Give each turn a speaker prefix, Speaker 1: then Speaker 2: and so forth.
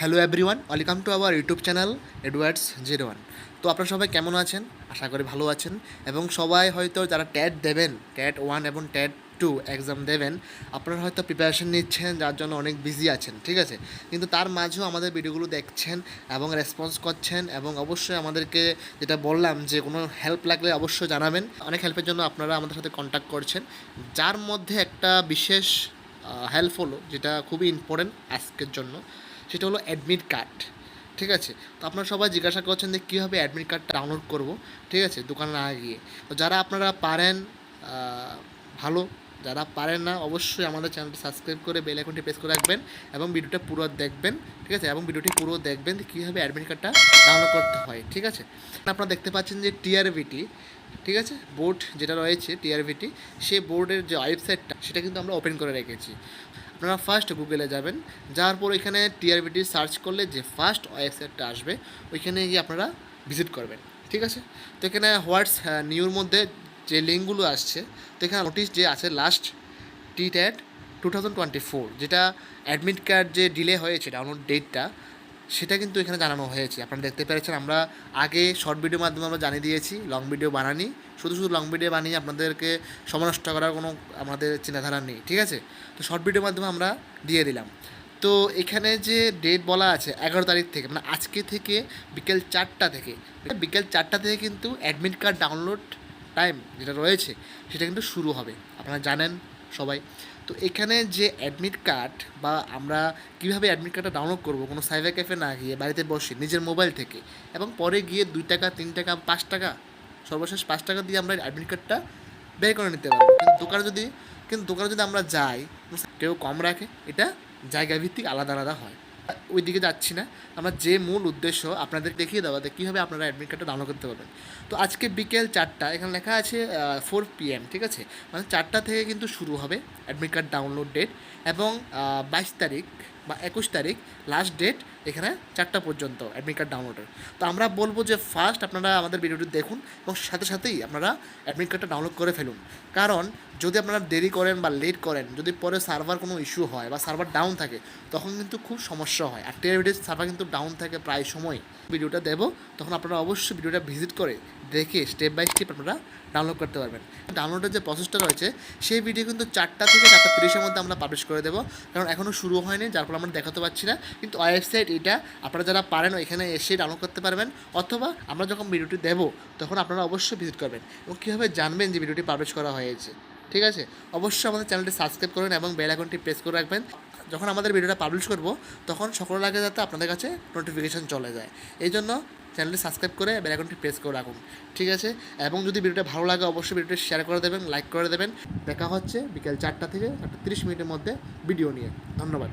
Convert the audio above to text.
Speaker 1: Hello everyone welcome to our YouTube channel Edwards zero one তো আপনারা সবাই কেমন আছেন? আশা করি ভালো আছেন। এবং সবাই হয়তো যারা ট্যাট দেবেন ট্যাট ওয়ান এবং ট্যাট টু এক্সাম দেবেন, আপনারা হয়তো প্রিপারেশন নিচ্ছেন, যার জন্য অনেক বিজি আছেন, ঠিক আছে? কিন্তু তার মাঝেও আমাদের ভিডিওগুলো দেখছেন এবং রেসপন্স করছেন এবং অবশ্যই আমাদেরকে যেটা বললাম যে কোনো হেল্প লাগলে অবশ্যই জানাবেন। অনেক হেল্পের জন্য আপনারা আমাদের সাথে কন্ট্যাক্ট করছেন। যার মধ্যে একটা বিশেষ হেল্প হলো, যেটা খুবই ইম্পর্টেন্ট আজকের জন্য। সেটা হলো অ্যাডমিট কার্ড ঠিক আছে? তো আপনারা সবাই জিজ্ঞাসা করছেন যে কীভাবে অ্যাডমিট কার্ড ডাউনলোড করব, ঠিক আছে? দোকানে না গিয়ে। তো যারা আপনারা পারেন ভালো যারা পারেন না, অবশ্যই আমাদের চ্যানেলটি সাবস্ক্রাইব করে বেল আইকনটি প্রেস করে রাখবেন এবং ভিডিওটা পুরো দেখবেন, ঠিক আছে? এবং ভিডিওটি পুরো দেখবেন কীভাবে অ্যাডমিট কার্ডটা ডাউনলোড করতে হয়, ঠিক আছে? আপনারা দেখতে পাচ্ছেন যে টিআরভিটি ঠিক আছে? বোর্ড যেটা রয়েছে টিআরভিটি সেই বোর্ডের যে ওয়েবসাইটটা সেটা কিন্তু আমরা ওপেন করে রেখেছি। আপনারা ফার্স্ট গুগলে যাবেন, যাওয়ার পর এখানে টিআরবিটি সার্চ করলে যে ফার্স্ট ওয়েবসাইটটা আসবে, ওইখানে গিয়ে আপনারা ভিজিট করবেন, ঠিক আছে? তো এখানে হোয়াটস নিউর মধ্যে যে লিঙ্কগুলো আসছে এখানে নোটিশ যে আছে লাস্ট টি ট্যাট টু থাউজেন্ড টোয়েন্টি ফোর যেটা অ্যাডমিট কার্ড যে ডিলে হয়েছে ডাউনলোড ডেটটা সেটা কিন্তু এখানে জানানো হয়েছে। আপনারা দেখতে পেরেছেন, আমরা আগে শর্ট ভিডিওর মাধ্যমে আমরা জানিয়ে দিয়েছি লং ভিডিও বানানি, শুধু শুধু লং ভিডিও বানিয়ে আপনাদেরকে সময় নষ্ট করার কোনো আমাদের চিন্তাধারা নেই, ঠিক আছে? তো শর্ট ভিডিওর মাধ্যমে আমরা দিয়ে দিলাম। তো এখানে যে ডেট বলা আছে, এগারো তারিখ থেকে মানে আজকে থেকে বিকেল চারটা থেকে, বিকেল চারটা থেকে কিন্তু অ্যাডমিট কার্ড ডাউনলোড টাইম যেটা রয়েছে, সেটা কিন্তু শুরু হবে। আপনারা জানেন সবাই। তো এখানে যে অ্যাডমিট কার্ড বা আমরা কীভাবে অ্যাডমিট কার্ডটা ডাউনলোড করব, কোনো সাইবার ক্যাফে না গিয়ে বাড়িতে বসে নিজের মোবাইল থেকে, এবং পরে গিয়ে দুই টাকা, তিন টাকা, পাঁচ টাকা, সর্বশেষ পাঁচ টাকা দিয়ে আমরা অ্যাডমিট কার্ডটা বের করে নিতে পারব। কিন্তু দোকানে যদি, কিন্তু দোকানে যদি আমরা যাই, কেউ কম রাখে, এটা জায়গা ভিত্তিক আলাদা আলাদা হয়। ওই দিকে যাচ্ছি না। আমার যে মূল উদ্দেশ্য আপনাদের দেখিয়ে দেওয়া যে কীভাবে আপনারা অ্যাডমিট কার্ডটা ডাউনলোড করতে পারবেন। তো আজকে বিকেল চারটা, এখানে লেখা আছে ফোর পিএম ঠিক আছে? মানে চারটা থেকে কিন্তু শুরু হবে অ্যাডমিট কার্ড ডাউনলোড ডেট এবং বাইশ তারিখ বা একুশ তারিখ লাস্ট ডেট এখানে চারটা পর্যন্ত অ্যাডমিট কার্ড ডাউনলোডের তো আমরা বলব যে ফার্স্ট আপনারা আমাদের ভিডিওটি দেখুন এবং সাথে সাথেই আপনারা অ্যাডমিট কার্ডটা ডাউনলোড করে ফেলুন। কারণ যদি আপনারা দেরি করেন বা লেট করেন, যদি পরে সার্ভার কোনো ইস্যু হয় বা সার্ভার ডাউন থাকে, তখন কিন্তু খুব সমস্যা হয়। আর টেলিভিডির সার্ভার কিন্তু ডাউন থাকে প্রায় সময়। ভিডিওটা দেবো, তখন আপনারা অবশ্যই ভিডিওটা ভিজিট করে দেখে স্টেপ বাই স্টেপ আপনারা ডাউনলোড করতে পারবেন। ডাউনলোডের যে প্রসেসটা রয়েছে, সেই ভিডিও কিন্তু চারটা থেকে চারটা তিরিশের মধ্যে আমরা পাবলিশ করে দেবো। কারণ এখনও শুরু হয়নি, যার ফলে আমরা দেখাতে পারছি না। কিন্তু ওয়েবসাইট এটা আপনারা যারা পারেন এখানে এসে ডাউনলোড করতে পারবেন। অথবা আমরা যখন ভিডিওটি দেবো, তখন আপনারা অবশ্যই ভিজিট করবেন এবং কীভাবে জানবেন যে ভিডিওটি পাবলিশ করা হয়েছে। ঠিক আছে? অবশ্যই আমাদের চ্যানেলটি সাবস্ক্রাইব করুন এবং বেল আইকনটি প্রেস করে রাখবেন। যখন আমাদের ভিডিওটা পাবলিশ করব, তখন সকলের আগে যাতে আপনাদের কাছে নোটিফিকেশান চলে যায়। এই জন্য চ্যানেলটি সাবস্ক্রাইব করে বেল প্রেস করে রাখুন, ঠিক আছে? এবং যদি ভিডিওটা ভালো লাগে, অবশ্যই ভিডিওটি শেয়ার করে দেবেন লাইক করে দেবেন। দেখা হচ্ছে বিকেল চারটা থেকে, চারটা তিরিশ মিনিটের মধ্যে ভিডিও নিয়ে। ধন্যবাদ।